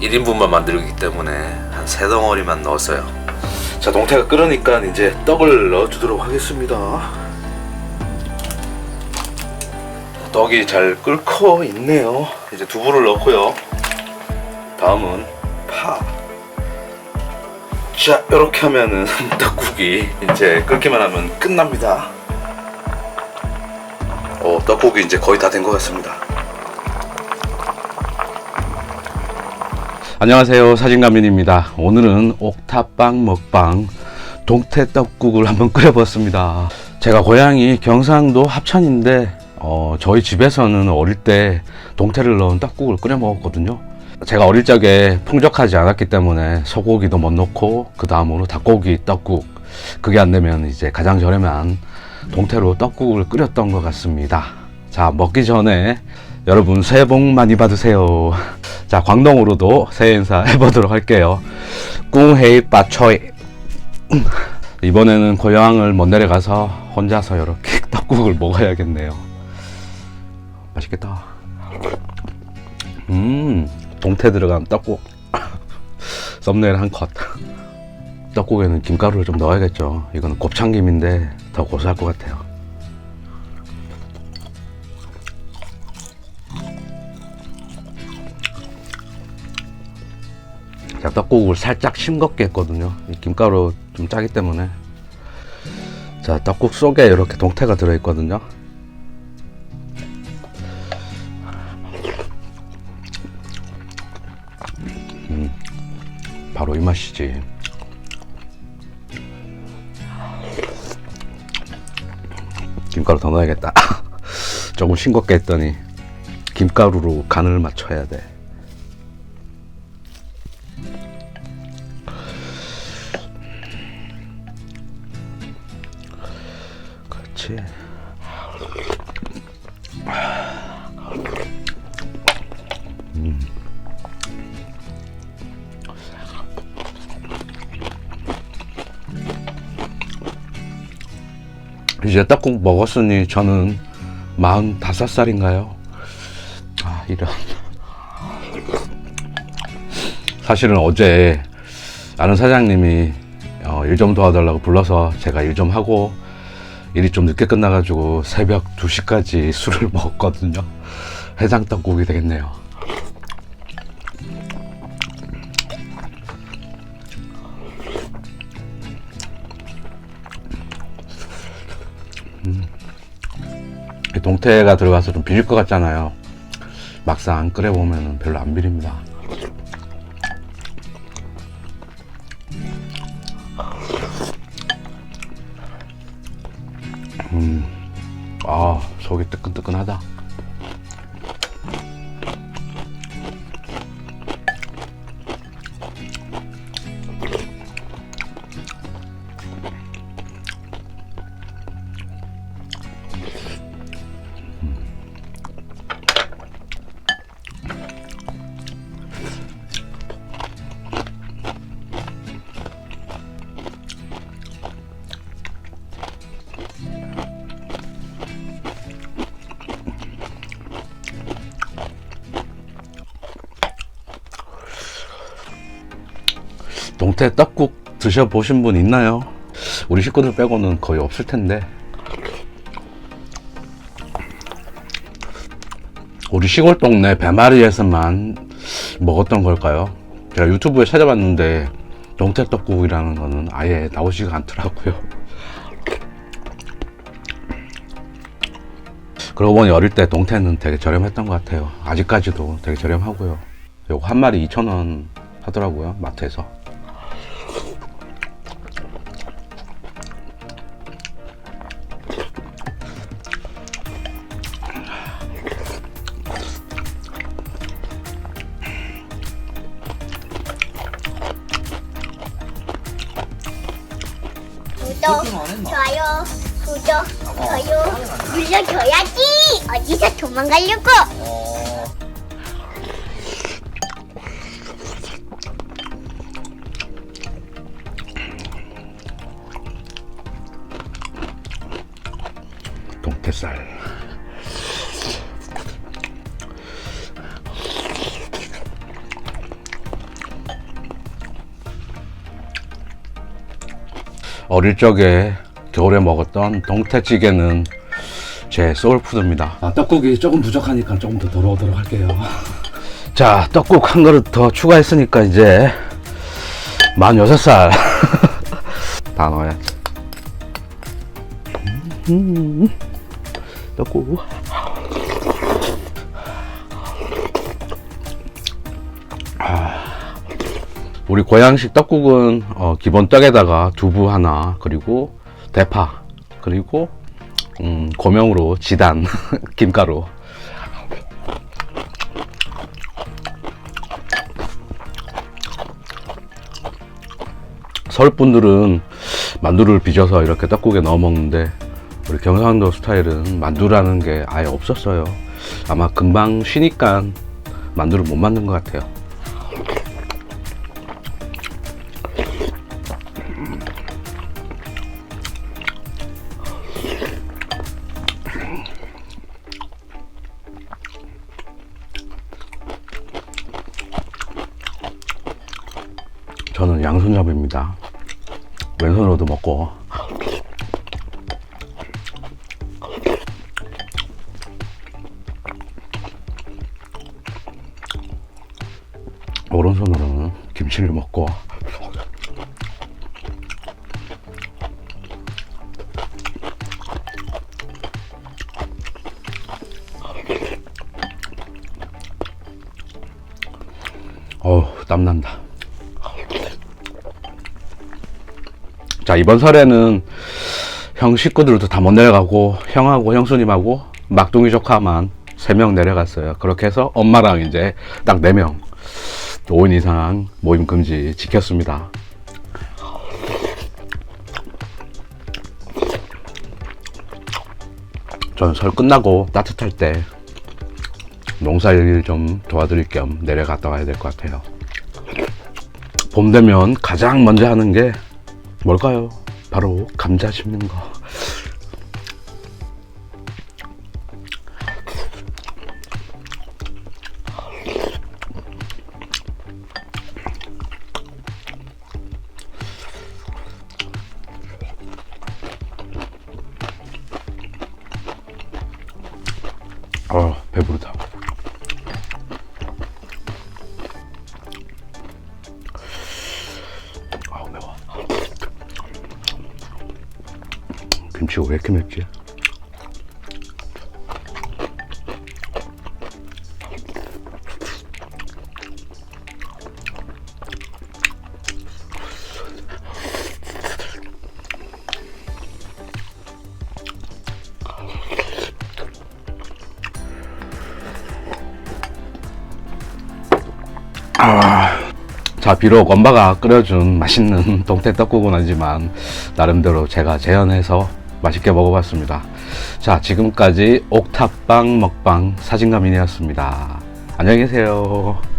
1인분만 만들기 때문에 한 세 덩어리만 넣었어요. 자, 동태가 끓으니까 이제 떡을 넣어주도록 하겠습니다. 떡이 잘 끓고 있네요. 이제 두부를 넣고요. 다음은 파. 자, 이렇게 하면은 떡국이 이제 끓기만 하면 끝납니다. 어, 떡국이 이제 거의 다 된 것 같습니다. 안녕하세요. 사진가민입니다. 오늘은 옥탑방 먹방 동태 떡국을 한번 끓여봤습니다. 제가 고향이 경상도 합천인데 어, 저희 집에서는 어릴 때 동태를 넣은 떡국을 끓여 먹었거든요. 제가 어릴 적에 풍족하지 않았기 때문에 소고기도 못 넣고 그 다음으로 닭고기 떡국 그게 안 되면 이제 가장 저렴한 동태로 떡국을 끓였던 것 같습니다. 자 먹기 전에 여러분 새해 복 많이 받으세요 자 광동으로도 새해 인사 해보도록 할게요. 꿍헤이 빠초이. 이번에는 고향을 못 내려가서 혼자서 이렇게 떡국을 먹어야겠네요. 맛있겠다. 음 동태 들어간 떡국. 썸네일 한 컷. 떡국에는 김가루를 좀 넣어야겠죠. 이거는 곱창김인데 더 고소할 것 같아요 떡국을 살짝 싱겁게 했거든요. 이 김가루 좀 짜기 때문에. 자, 떡국 속에 이렇게 동태가 들어있거든요. 음, 바로 이 맛이지. 김가루 더 넣어야겠다. 조금 싱겁게 했더니 김가루로 간을 맞춰야 돼. 그렇지. 음. 이제 떡국 먹었으니 저는 45살인가요? 아, 이런. 사실은 어제 아는 사장님이 어, 일좀 도와달라고 불러서 제가 일 좀 하고 일이 좀 늦게 끝나가지고 새벽 2시까지 술을 먹었거든요. 해장 떡국이 되겠네요. 음. 이 동태가 들어가서 좀 비릴 것 같잖아요. 막상 끓여보면 별로 안 비립니다. 아, 속이 뜨끈뜨끈하다. 동태 떡국 드셔보신 분 있나요? 우리 식구들 빼고는 거의 없을 텐데. 우리 시골 동네 배마리에서만 먹었던 걸까요? 제가 유튜브에 찾아봤는데 동태 떡국이라는 거는 아예 나오지가 않더라고요. 그러고 보니 어릴 때 동태는 되게 저렴했던 것 같아요. 아직까지도 되게 저렴하고요. 요거 한 마리 2,000원 하더라고요. 마트에서. 물려 줘요. 물려 줘야지. 어디서 도망가려고? 동태살. 어릴 적에 겨울에 먹었던 동태찌개는 제 소울푸드입니다. 아, 떡국이 조금 부족하니까 조금 더 덜어오도록 할게요. 자, 떡국 한 그릇 더 추가했으니까 이제 만 여섯 살. 다 넣어야지. 음, 떡국. 우리 고양식 떡국은 어, 기본 떡에다가 두부 하나 그리고 대파 그리고 음, 고명으로 지단 김가루. 서울 분들은 만두를 빚어서 이렇게 떡국에 넣어 먹는데 우리 경상도 스타일은 만두라는 게 아예 없었어요. 아마 금방 쉬니까 만두를 못 만든 것 같아요 저는 양손잡이입니다. 왼손으로도 먹고. 오른손으로는 김치를 먹고. 어우, 땀난다. 자 이번 설에는 형 식구들도 다 못 내려가고 형하고 형수님하고 막둥이 조카만 3명 내려갔어요. 그렇게 해서 엄마랑 이제 딱 4명. 5인 이상 모임 금지 지켰습니다. 저는 설 끝나고 따뜻할 때 농사일 좀 도와드릴 겸 내려갔다 와야 될 것 같아요. 봄 되면 가장 먼저 하는 게 뭘까요? 바로 감자 심는 거. 아, 배부르다. 김치가 왜 이렇게 맵지? 자, 비록 엄마가 끓여준 맛있는 동태 떡국은 아니지만 나름대로 제가 재현해서 맛있게 먹어봤습니다. 자, 지금까지 옥탑방 먹방 사진가민이었습니다. 안녕히 계세요.